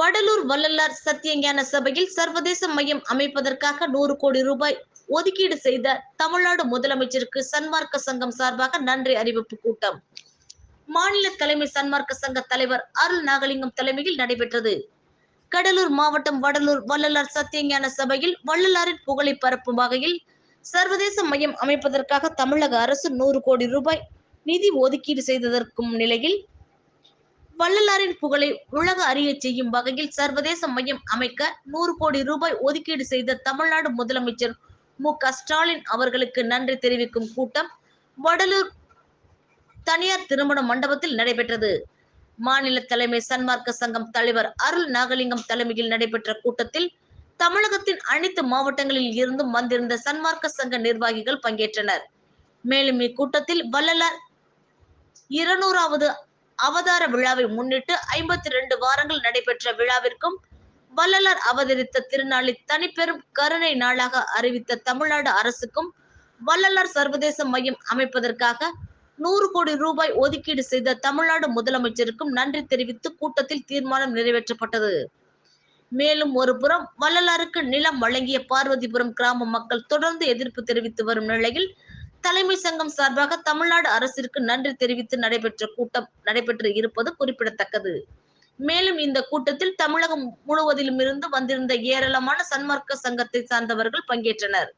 வடலூர் வள்ளலார் சத்தியஞான சபையில் சர்வதேச மையம் அமைப்பதற்காக நூறு கோடி ரூபாய் ஒதுக்கீடு செய்த தமிழ்நாடு முதலமைச்சருக்கு சன்மார்க்க சங்கம் சார்பாக நன்றி அறிவிப்பு கூட்டம். மாநில தலைமை சன்மார்க்க சங்க தலைவர் அருள் நாகலிங்கம் தலைமையில் நடைபெற்றது. கடலூர் மாவட்டம் வடலூர் வள்ளலார் சத்தியஞான சபையில் வள்ளலாரின் புகழை பரப்பும் வகையில் சர்வதேச மையம் அமைப்பதற்காக தமிழக அரசு நூறு கோடி ரூபாய் நிதி ஒதுக்கீடு செய்ததற்கும் நிலையில் வள்ளலாரின் புகழை உலக அறிய செய்யும் வகையில் சர்வதேச மையம் அமைக்க நூறு கோடி ரூபாய் ஒதுக்கீடு செய்த தமிழ்நாடு முதலமைச்சர் மு க ஸ்டாலின் அவர்களுக்கு நன்றி தெரிவிக்கும் கூட்டம் வடலூர் தனியார் திருமண மண்டபத்தில் நடைபெற்றது. மாநில தலைமை சன்மார்க்க சங்கம் தலைவர் அருள் நாகலிங்கம் தலைமையில் நடைபெற்ற கூட்டத்தில் தமிழகத்தின் அனைத்து மாவட்டங்களில் இருந்தும் வந்திருந்த சன்மார்க்க சங்க நிர்வாகிகள் பங்கேற்றனர். மேலும் இக்கூட்டத்தில் வள்ளலார் இருநூறாவது அவதார விழாவை முன்னிட்டு ஐம்பத்தி ரெண்டு வாரங்கள் நடைபெற்ற விழாவிற்கும் வள்ளலார் அவதரித்த திருநாளை தனிப்பெரும் கருணை நாளாக அறிவித்த தமிழ்நாடு அரசுக்கும் வள்ளலார் சர்வதேச மையம் அமைப்பதற்காக நூறு கோடி ரூபாய் ஒதுக்கீடு செய்த தமிழ்நாடு முதலமைச்சருக்கும் நன்றி தெரிவித்து கூட்டத்தில் தீர்மானம் நிறைவேற்றப்பட்டது. மேலும் ஒரு புறம் வள்ளலாருக்கு நிலம் வழங்கிய பார்வதிபுரம் கிராம மக்கள் தொடர்ந்து எதிர்ப்பு தெரிவித்து வரும் நிலையில் தலைமை சங்கம் சார்பாக தமிழ்நாடு அரசிற்கு நன்றி தெரிவித்து நடைபெற்ற கூட்டம் நடைபெற்று இருப்பது குறிப்பிடத்தக்கது. மேலும் இந்த கூட்டத்தில் தமிழகம் முழுவதிலும் இருந்து வந்திருந்த ஏராளமான சன்மார்க்க சங்கத்தை சார்ந்தவர்கள் பங்கேற்றனர்.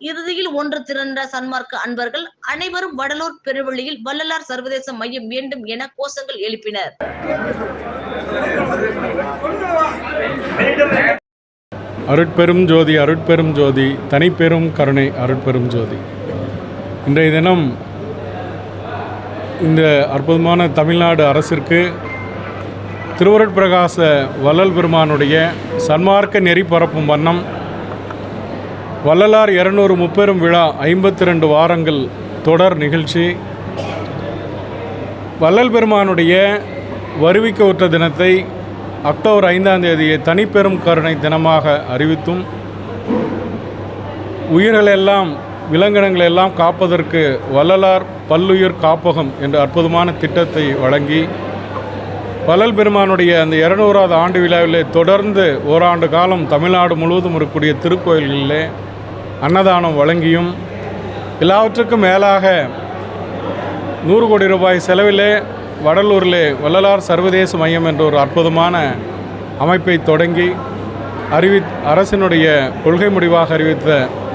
இறுதியில் ஒன்று திரண்ட சன்மார்க்க அன்பர்கள் அனைவரும் வடலூர் பெருவெளியில் வள்ளலார் சர்வதேச மையம் வேண்டும் என கோஷங்கள் எழுப்பினர். அருட்பெரும் ஜோதி அருட்பெரும் ஜோதி தனிப்பெரும் கருணை அருட்பெரும் ஜோதி. இன்றைய தினம் இந்த அற்புதமான தமிழ்நாடு அரசிற்கு திருவருட்பிரகாச வள்ளல் பெருமானுடைய சன்மார்க்க நெறி பரப்பும் வண்ணம் வள்ளலார் இருநூறு முப்பெரும் விழா ஐம்பத்தி ரெண்டு வாரங்கள் தொடர் நிகழ்ச்சி. வள்ளல் பெருமானுடைய வருவிக்க உற்ற தினத்தை அக்டோபர் ஐந்தாம் தேதியை தனிப்பெரும் கருணை தினமாக அறிவித்தும் உயிர்களெல்லாம் விலங்கினங்களெல்லாம் காப்பதற்கு வள்ளலார் பல்லுயிர் காப்பகம் என்ற அற்புதமான திட்டத்தை வழங்கி பலல் பெருமானுடைய அந்த இருநூறாவது ஆண்டு விழாவிலே தொடர்ந்து ஓராண்டு காலம் தமிழ்நாடு முழுவதும் இருக்கக்கூடிய திருக்கோயில்களிலே அன்னதானம் வழங்கியும் எல்லாவற்றுக்கும் மேலாக நூறு கோடி ரூபாய் செலவிலே வடலூரிலே வள்ளலார் சர்வதேச மையம் என்ற ஒரு அற்புதமான அமைப்பை தொடங்கி அறிவி அரசினுடைய கொள்கை முடிவாக அறிவித்த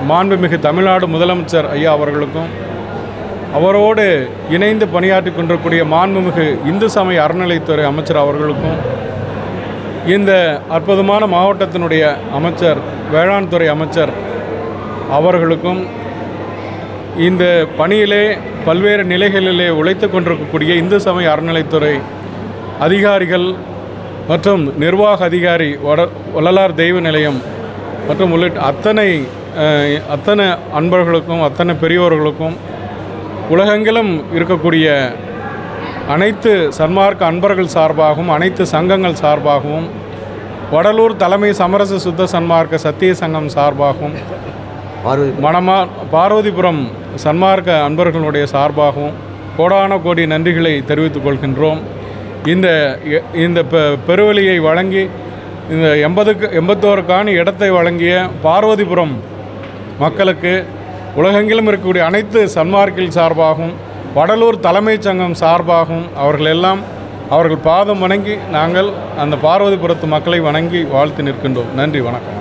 மாண்புமிகு தமிழ்நாடு முதலமைச்சர் ஐயா அவர்களுக்கும் அவரோடு இணைந்து பணியாற்றி கொண்டிருக்கூடிய மாண்புமிகு இந்து சமய அறநிலைத்துறை அமைச்சர் அவர்களுக்கும் இந்த அற்புதமான மாவட்டத்தினுடைய அமைச்சர் வேளாண் துறை அமைச்சர் அவர்களுக்கும் இந்த பணியிலே பல்வேறு நிலைகளிலே உழைத்து கொண்டிருக்கக்கூடிய இந்து சமய அறநிலைத்துறை அதிகாரிகள் மற்றும் நிர்வாக அதிகாரி வட வள்ளலார் தெய்வ நிலையம் மற்றும் உள்ளிட்ட அத்தனை அத்தனை அன்பர்களுக்கும் அத்தனை பெரியோர்களுக்கும் உலகெங்கிலும் இருக்கக்கூடிய அனைத்து சன்மார்க்க அன்பர்கள் சார்பாகவும் அனைத்து சங்கங்கள் சார்பாகவும் வடலூர் தலைமை சமரச சுத்த சன்மார்க்க சத்திய சங்கம் சார்பாகவும் மணமா பார்வதிபுரம் சன்மார்க்க அன்பர்களுடைய சார்பாகவும் கோடான கோடி நன்றிகளை தெரிவித்துக் கொள்கின்றோம். இந்த இந்த பெ- பெருவெளியை வழங்கி இந்த எண்பதுக்கு எண்பத்தோரு காணி இடத்தை வழங்கிய பார்வதிபுரம் மக்களுக்கு உலகெங்கிலும் இருக்கக்கூடிய அனைத்து சன்மார்க்கில் சார்பாகவும் வடலூர் தலைமைச் சங்கம் சார்பாகவும் அவர்கள் எல்லாம் அவர்கள் பாதம் வணங்கி நாங்கள் அந்த பார்வதிபுரத்து மக்களை வணங்கி வாழ்த்து நிற்கின்றோம். நன்றி வணக்கம்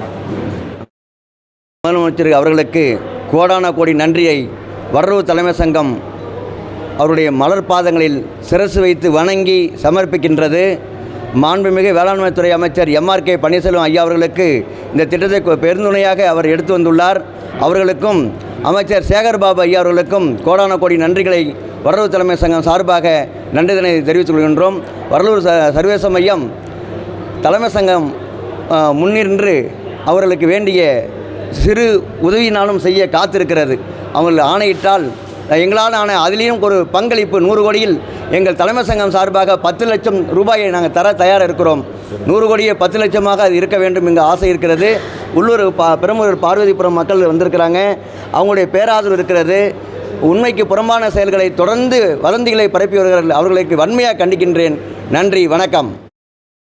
முதலமைச்சர் அவர்களுக்கு கோடான கோடி நன்றியை வடலூர் தலைமை சங்கம் அவருடைய மலர் பாதங்களில் சிரசு வைத்து வணங்கி சமர்ப்பிக்கின்றது. மாண்புமிகு வேளாண்மைத்துறை அமைச்சர் எம்ஆர்கே பன்னீர்செல்வம் ஐயா அவர்களுக்கு இந்த திட்டத்தை பெருந்துணையாக அவர் எடுத்து வந்துள்ளார். அவர்களுக்கும் அமைச்சர் சேகர்பாபு ஐயா அவர்களுக்கும் கோடான கோடி நன்றிகளை வடலூர் தலைமை சங்கம் சார்பாக நன்றிதனை தெரிவித்துக் கொள்கின்றோம். வடலூர் ச சர்வதேச மையம் தலைமை சங்கம் முன்னின்று அவர்களுக்கு வேண்டிய சிறு உதவியினாலும் செய்ய காத்திருக்கிறது. அவர்கள் ஆணையிட்டால் எங்களால் ஆன அதிலேயும் ஒரு பங்களிப்பு நூறு கோடியில் எங்கள் தலைமை சங்கம் சார்பாக பத்து லட்சம் ரூபாயை நாங்கள் தர தயாராக இருக்கிறோம் நூறு கோடியை பத்து லட்சமாக அது இருக்க வேண்டும் எங்கள் ஆசை இருக்கிறது. உள்ளூர் பா பெரும்பூர் பார்வதிபுரம் மக்கள் வந்திருக்கிறாங்க. அவங்களுடைய பேராதரவு இருக்கிறது. உண்மைக்கு புறம்பான செயல்களை தொடர்ந்து வதந்திகளை பரப்பி வருகிறார்கள். அவர்களுக்கு வன்மையாக கண்டிக்கின்றேன். நன்றி வணக்கம்.